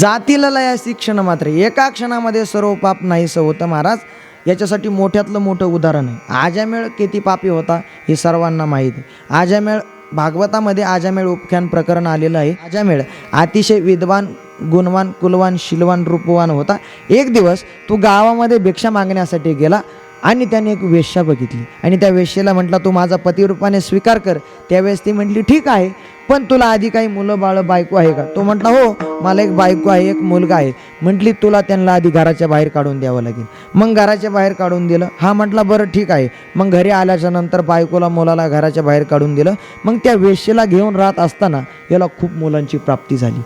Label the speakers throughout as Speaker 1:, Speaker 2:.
Speaker 1: जातील लयासी क्षण मात्र. एका क्षणामध्ये सर्व पाप नाहीसं होतं महाराज. याच्यासाठी मोठ्यातलं मोठं उदाहरण आहे. आजामेळ किती पापी होता हे सर्वांना माहीत आहे. आजामेळ भागवतामध्ये आजामेळ उपख्यान प्रकरण आलेलं आहे. आजामेळ अतिशय विद्वान गुणवान कुलवान शिलवान रूपवान होता. एक दिवस तो गावामध्ये भिक्षा मागण्यासाठी गेला. आणि त्याने एक वेश्या बघितली. आणि त्या वेश्येला म्हटला तू माझा पतिरूपाने स्वीकार कर. त्यावेळेस ती म्हटली ठीक आहे पण तुला आधी काही मुलं बाळं बायको आहे का? तो म्हटला हो मला एक बायको आहे एक मुलगा आहे. म्हटली तुला त्यांना आधी घराच्या बाहेर काढून द्यावं लागेल. मग घराच्या बाहेर काढून दिलं. हा म्हटला बरं ठीक आहे. मग घरी आल्याच्यानंतर बायकोला मुलाला घराच्या बाहेर काढून दिलं. मग त्या वेश्येला घेऊन राहत असताना याला खूप मुलांची प्राप्ती झाली.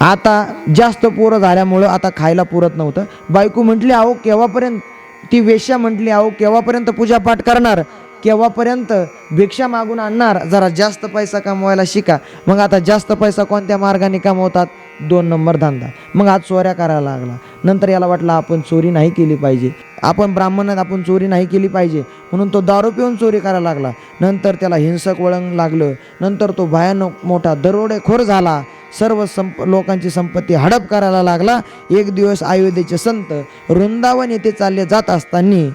Speaker 1: आता जास्त पोरं झाल्यामुळं आता खायला पुरत नव्हतं. बायको म्हटली अहो केव्हापर्यंत ती वेश्या म्हटली अहो केव्हापर्यंत पूजापाठ करणार? केव्हापर्यंत भिक्षा मागून आणणार? जरा जास्त पैसा कमवायला शिका. मग आता जास्त पैसा कोणत्या मार्गाने कमवतात? दोन नंबर धंदा. मग आज चोऱ्या करायला लागला. नंतर याला वाटलं आपण चोरी नाही केली पाहिजे. आपण ब्राह्मणात आपण चोरी नाही केली पाहिजे. म्हणून तो दारू पिऊन चोरी करायला लागला. नंतर त्याला हिंसक वळण लागलं. नंतर तो भयानक मोठा दरोडेखोर झाला. सर्व संप लोकांची संपत्ती हडप करायला लागला. एक दिवस अयोध्येचे संत वृंदावन येथे चालले जात असताना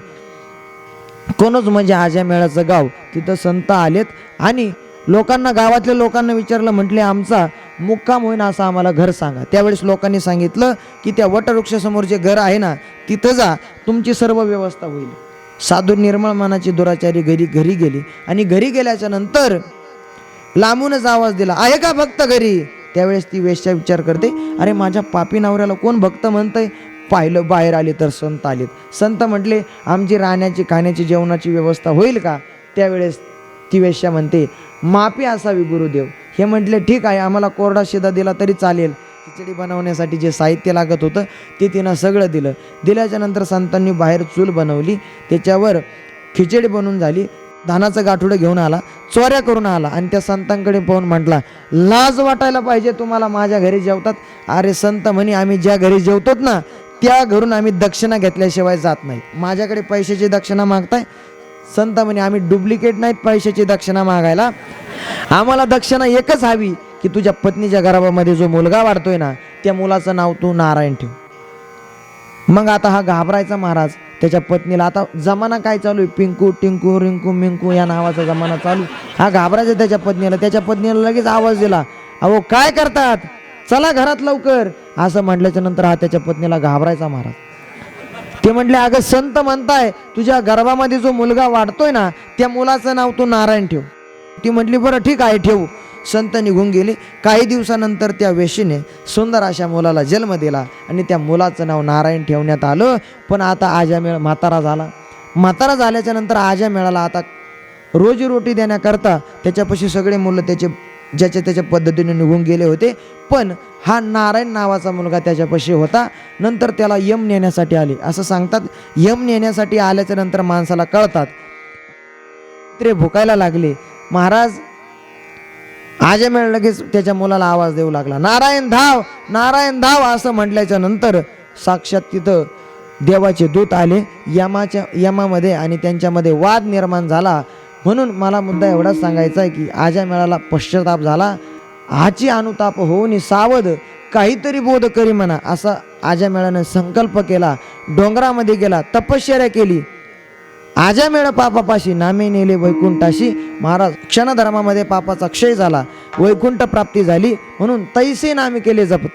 Speaker 1: कोणच म्हणजे आज्या मेळाचं गाव तिथं संत आलेत. आणि लोकांना गावातल्या लोकांना विचारलं म्हटले आमचा मुक्काम होईन असं आम्हाला घर सांगा. त्यावेळेस लोकांनी सांगितलं की त्या वटवृक्षासमोर जे घर आहे ना तिथं जा तुमची सर्व व्यवस्था होईल. साधू निर्मळ मनाची दुराचारी घरी घरी गेली. आणि घरी गेल्याच्यानंतर लांबूनच आवाज दिला आहे का फक्त घरी? त्यावेळेस ती वेश्या विचार करते अरे माझ्या पापी नवऱ्याला कोण भक्त म्हणतंय? पाहिलं बाहेर आले तर संत आलेत. संत म्हटले आमची राहण्याची खाण्याची जेवणाची व्यवस्था होईल का? त्यावेळेस ती वेश्या म्हणते माफी असावी गुरुदेव. हे म्हटले ठीक आहे आम्हाला कोरडा शिदा दिला तरी चालेल. खिचडी बनवण्यासाठी जे साहित्य लागत होतं ते तिनं सगळं दिलं. दिल्याच्यानंतर संतांनी बाहेर चूल बनवली. त्याच्यावर खिचडी बनवून झाली. धानाचं गाठुडं घेऊन आला चोऱ्या करून आला आणि त्या संतांकडे पाहून म्हटला लाज वाटायला पाहिजे तुम्हाला माझ्या घरी जेवतात. अरे संत म्हणे आम्ही ज्या घरी जेवतोत ना त्या घरून आम्ही दक्षिणा घेतल्याशिवाय जात नाही. माझ्याकडे पैशाची दक्षिणा मागताय? संत म्हणे आम्ही डुप्लिकेट नाहीत पैशाची दक्षिणा मागायला. आम्हाला दक्षिणा एकच हवी की तुझ्या पत्नीच्या घरामध्ये जो मुलगा वाढतोय ना त्या मुलाचं नाव तू नारायण ठेव. मग आता हा घाबरायचा महाराज. त्याच्या पत्नीला आता जमाना काय चालू आहे? पिंकू टिंकू रिंकू मिंकू या नावाचा जमाना चालू हा घाबरायचा त्याच्या पत्नीला. त्याच्या पत्नीला लगेच आवाज दिला. अहो काय करतात? चला घरात लवकर. असं म्हटल्याच्या नंतर हा त्याच्या पत्नीला घाबरायचा महाराज. ते म्हटले अगं संत म्हणताय तुझ्या गर्भामध्ये जो मुलगा वाढतोय ना त्या मुलाचं नाव तू नारायण ठेव. ती म्हटली बरं ठीक आहे ठेवू. संत निघून गेले. काही दिवसानंतर त्या वेशीने सुंदर अशा मुलाला जन्म दिला आणि त्या मुलाचं नाव नारायण ठेवण्यात आलं. पण आता आजामेळ म्हातारा झाला. म्हातारा झाल्याच्यानंतर आजामेळाला आता रोजीरोटी देण्याकरता त्याच्यापाशी सगळे मुलं त्याचे ज्याच्या त्याच्या पद्धतीने निघून गेले होते. पण हा नारायण नावाचा मुलगा त्याच्यापाशी होता. नंतर त्याला यम नेण्यासाठी आले. असं सांगतात यम नेण्यासाठी आल्याच्यानंतर माणसाला कळतात. ते भुकायला लागले. महाराज आजमेळ लगेच त्याच्या मुलाला आवाज देऊ लागला. नारायण धाव नारायण धाव असं म्हटल्याच्या नंतर साक्षात तिथं देवाचे दूत आले. यमाच्या यमामध्ये आणि त्यांच्यामध्ये वाद निर्माण झाला. म्हणून मला मुद्दा एवढाच सांगायचा आहे की आजा मेळाला पश्चाताप झाला. हाची अनुताप होऊन सावध काहीतरी बोध करी म्हणा असा आजा मेळानं संकल्प केला. डोंगरामध्ये गेला तपश्चर्या केली. आजा मेळ पापापाशी नामे नेले वैकुंठाशी. महाराज क्षणधर्मामध्ये पापाचा क्षय झाला. वैकुंठ प्राप्ती झाली म्हणून तैसे नामे केले जप